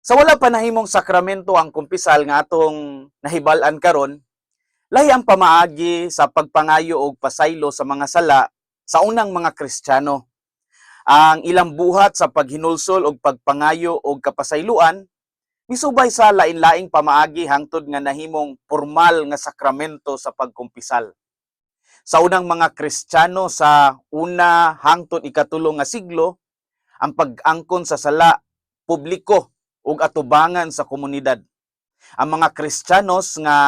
Sa wala pa nahimong sakramento ang kumpisal nga atong nahibal-an karon, lahi ang pamaagi sa pagpangayo og pasaylo sa mga sala sa unang mga Kristiyano. Ang ilang buhat sa paghinulsol og pagpangayo og kapasayloan misubay sa lain-laing pamaagi hangtod nga nahimong formal nga sakramento sa pagkumpisal. Sa unang mga Kristiyano sa una hangtod ikatulong nga siglo, ang pag-angkon sa sala publiko ug atubangan sa komunidad. Ang mga Kristiyanos nga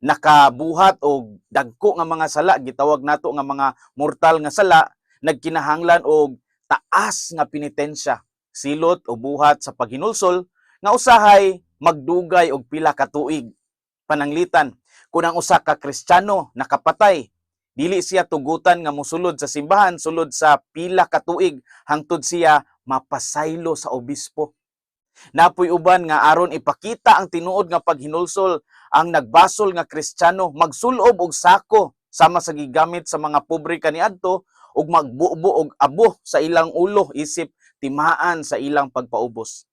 nakabuhat og dagko nga mga sala gitawag nato nga mga mortal nga sala nagkinahanglan og taas nga penitensya silot o buhat sa paghinulsol nga usahay magdugay og pila ka tuig pananglitan kun ang usa ka Kristiyano nakapatay dili siya tugutan nga mosulod sa simbahan sulod sa pila ka tuig hangtod siya mapasaylo sa obispo Napoy uban nga aron ipakita ang tinuod nga paghinulsol ang nagbasol nga Kristiyano magsulob og sako sama sa gigamit sa mga pobre kaniadto ug magbubo og abo sa ilang ulo isip timaan sa ilang pagpaubos.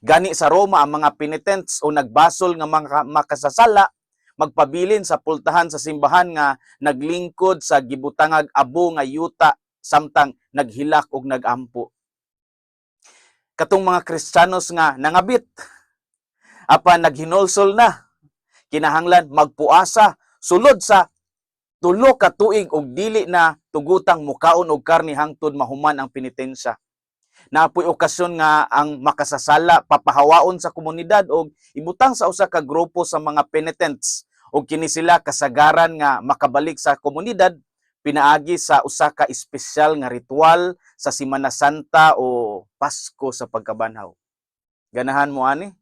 Gani sa Roma ang mga penitents o nagbasol nga mga makasasala magpabilin sa pultahan sa simbahan nga naglingkod sa gibutangag abo nga yuta samtang naghilak og nagampo katong mga Kristiyanos nga nangabit. Apan naghinulsol na. Kinahanglan magpuasa sulod sa tulo ka tuig og dili na tugutang mukaon og karni hangtod mahuman ang penitensya. Napoy okasyon nga ang makasasala papahawaon sa komunidad og ibutang sa usa ka grupo sa mga penitents. Og kini sila kasagaran nga makabalik sa komunidad pinaagi sa usa ka espesyal nga ritual sa Semana Santa o Pasko sa pagkabanhaw. Ganahan mo ani?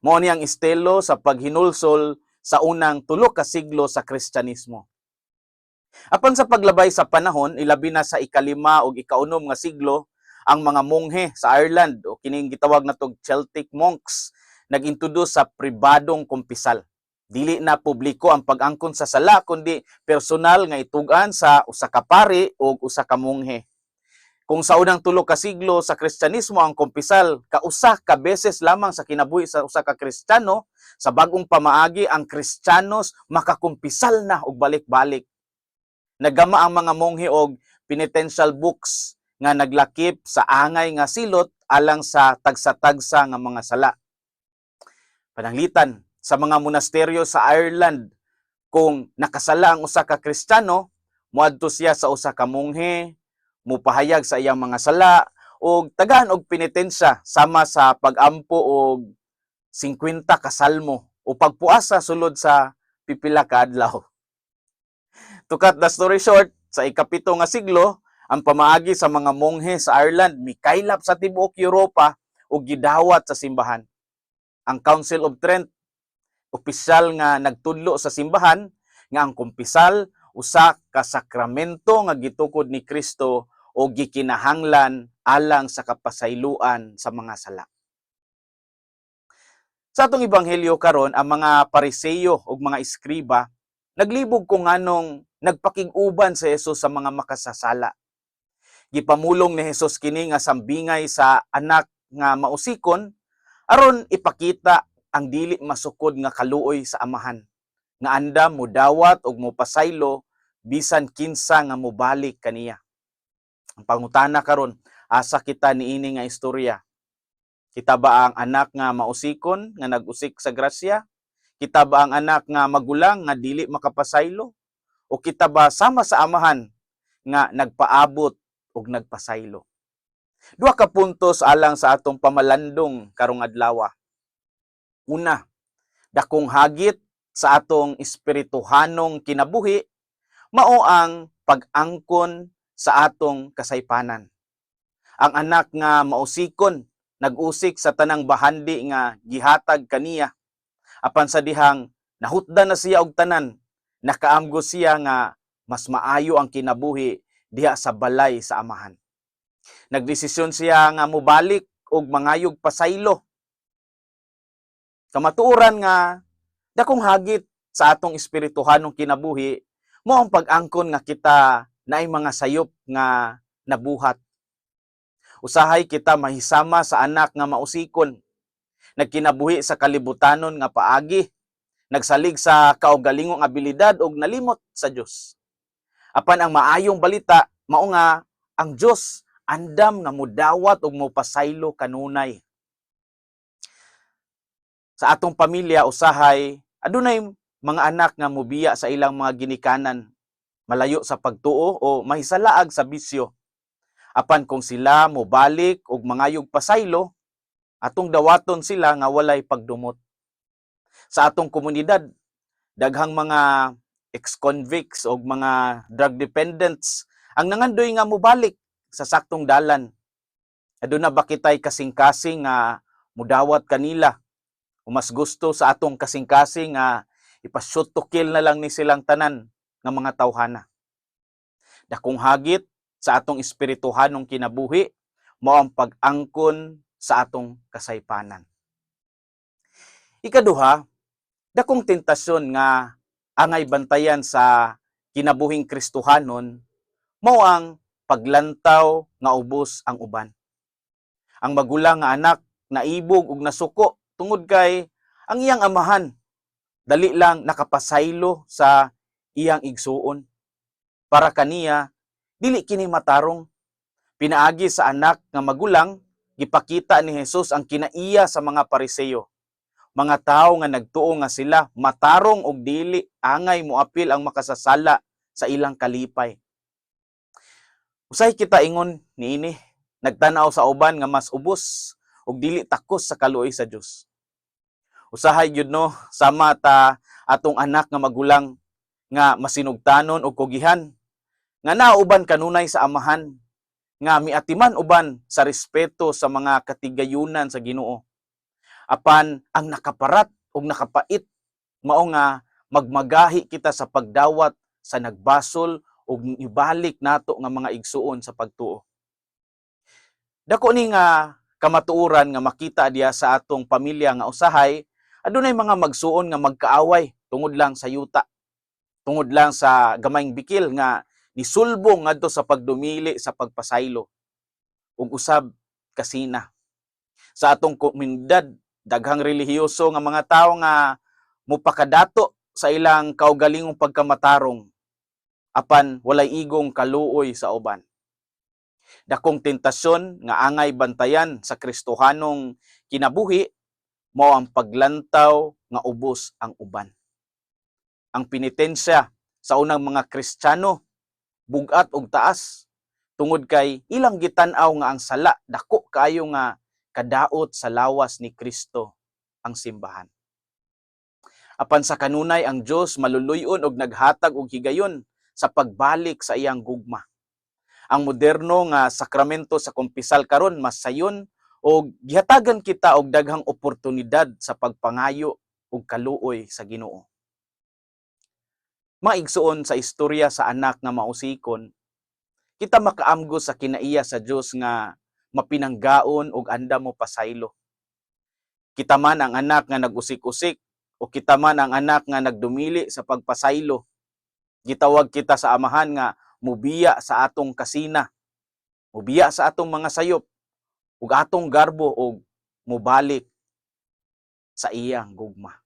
Mao ni ang estilo sa paghinulsol sa unang tulo ka siglo sa Kristyanismo. Apan sa paglabay sa panahon, ilabi na sa ikalima o ikaunom nga siglo, ang mga monghe sa Ireland o kining gitawag natong Celtic monks nag-introduce sa pribadong kumpisal. Dili na publiko ang pag-angkon sa sala kundi personal nga itugan sa usa ka pari o usa ka monghe. Kung sa unang tulo ka siglo sa Kristyanismo ang kumpisal kausa ka beses lamang sa kinabuhi sa usa ka Kristiyano, sa bagong pamaagi ang Kristiyanos makakumpisal na og balik-balik. Nagama ang mga monghe og penitential books nga naglakip sa angay nga silot alang sa tagsa-tagsa nga mga sala. Pananglitan sa mga monasteryo sa Ireland kung nakasala ang usa ka Kristiyano, muadto siya sa usa ka monghe, mupahayag sa iyang mga sala og tagaan og penitensya sama sa pag-ampo og 50 ka salmo o pagpuasa sulod sa pipila ka adlaw. To cut the story short, sa ikapito nga siglo, ang pamaagi sa mga monghe sa Ireland mikaylap sa tibuok Europa ug gidawat sa simbahan. Ang Council of Trent opisyal nga nagtudlo sa simbahan nga ang kumpisal usa ka sakramento nga gitukod ni Kristo o gikinahanglan alang sa kapasayloan sa mga sala. Sa atong ebanghelyo karon ang mga pariseyo ug mga iskriba naglibog kung anong nagpakig-uban sa Hesus sa mga makasasala gipamulong ni Hesus kini nga sambingay sa anak nga mausikon aron ipakita ang dili masukod nga kaluoy sa amahan. Nga anda mo dawat og mo pasaylo bisan kinsa nga mobalik kaniya. Ang pangutana karon asa kita niini nga istorya. Kita ba ang anak nga mausikon nga nag-usik sa grasya? Kita ba ang anak nga magulang nga dili makapasaylo? O kita ba sama sa amahan nga nagpaabot ug nagpasaylo. Duha ka puntos alang sa atong pamalandong karong adlaw. Una, dakong hagit sa atong espirituhanong kinabuhi mao ang pag-angkon sa atong kasaypanan. Ang anak nga mausikon nag-usik sa tanang bahandi nga gihatag kaniya apan sa dihang nahutdan na siya og tanan nakaamgo siya nga mas maayo ang kinabuhi diha sa balay sa amahan. Nagdesisyon siya nga mubalik og mangayog pasaylo. Kamatuoran nga dakong hagit sa atong espirituhanong kinabuhi mo ang pag-angkon nga kita naay mga sayop nga nabuhat. Usahay kita mahisama sa anak nga mausikon. nagkinabuhi sa kalibutanon nga paagi, nagsalig sa kaugalingong abilidad ug nalimot sa Dios. Apan ang maayong balita mao nga ang Dios andam na mudawat ug mopasaylo kanunay. Sa atong pamilya usahay adunay mga anak nga mubiya sa ilang mga ginikanan malayo sa pagtuo o mahisalaag sa bisyo. Apan kung sila mobalik og mangayog pasaylo, atong dawaton sila nga walay pagdumot. Sa atong komunidad, daghang mga ex-convicts o mga drug dependents ang nangandoy nga mobalik sa saktong dalan. Aduna ba kitay kasing-kasing nga mudawat kanila? O mas gusto sa atong kasing-kasing nga ipashoot to kill na lang ni silang tanan nga mga tawhana. Dakong hagit sa atong espirituhanong kinabuhi mao ang pag-angkon sa atong kasaypanan. Ikaduha, dakong tentasyon nga angay bantayan sa kinabuhing Kristohanon mao ang paglantaw nga ubos ang uban. Ang magulang nga anak naibog ug nasuko tungod kay ang iyang amahan dali lang nakapasaylo sa iyang igsuon. Para kaniya, dili kini matarong. Pinaagi sa anak nga magulang, gipakita ni Jesus ang kinaiya sa mga pariseyo. Mga tao nga nagtuo nga sila, matarong og dili, angay moapil ang makasasala sa ilang kalipay. Usay kita ingon niini, nagtanaw sa uban nga mas ubos ug dili takos sa kaluoy sa Dios. Usahay gyud no sama ta atong anak nga magulang nga masinugtanon og kugihan nga nauban kanunay sa amahan nga miatiman uban sa respeto sa mga katigayunan sa Ginoo. Apan ang nakaparat ug nakapait mao nga magmagahi kita sa pagdawat sa nagbasol ug ibalik nato nga mga igsuon sa pagtuo. Dako ni nga kamatuoran nga makita diya sa atong pamilya nga usahay adunay mga magsuon nga magkaaway tungod lang sa yuta tungod lang sa gamayng bikil nga nisulbong ngadto sa pagdumili sa pagpasaylo. Ug usab kasina sa atong komunidad daghang relihiyoso nga mga tawo nga mupakadato sa ilang kaugalingong pagkamatarong apan walay igong kaluoy sa uban dakong tentasyon nga angay bantayan sa Kristohanong kinabuhi mao ang paglantaw nga ubos ang uban ang pinitensya sa unang mga Kristiyano bugat og taas tungod kay ilang gitan-aw nga ang sala dako kaayo nga kadaot sa lawas ni Kristo ang simbahan. Apan sa kanunay ang Dios maluluyon og naghatag og higayon sa pagbalik sa iyang gugma. Ang moderno nga sakramento sa kumpisal karon mas sayon og gihatagan kita og daghang oportunidad sa pagpangayo og kaluoy sa Ginoo maigsuon sa istorya sa anak nga mausikon, kita makaamgo sa kinaiya sa Dios nga mapinanggaon og anda mo pasaylo. Kita man ang anak nga nagusik-usik o kita man ang anak nga nagdumili sa pagpasaylo. Gitawag kita sa amahan nga mubiya sa atong kasina, mubiya sa atong mga sayop, ug atong garbo og mubalik sa iyang gugma.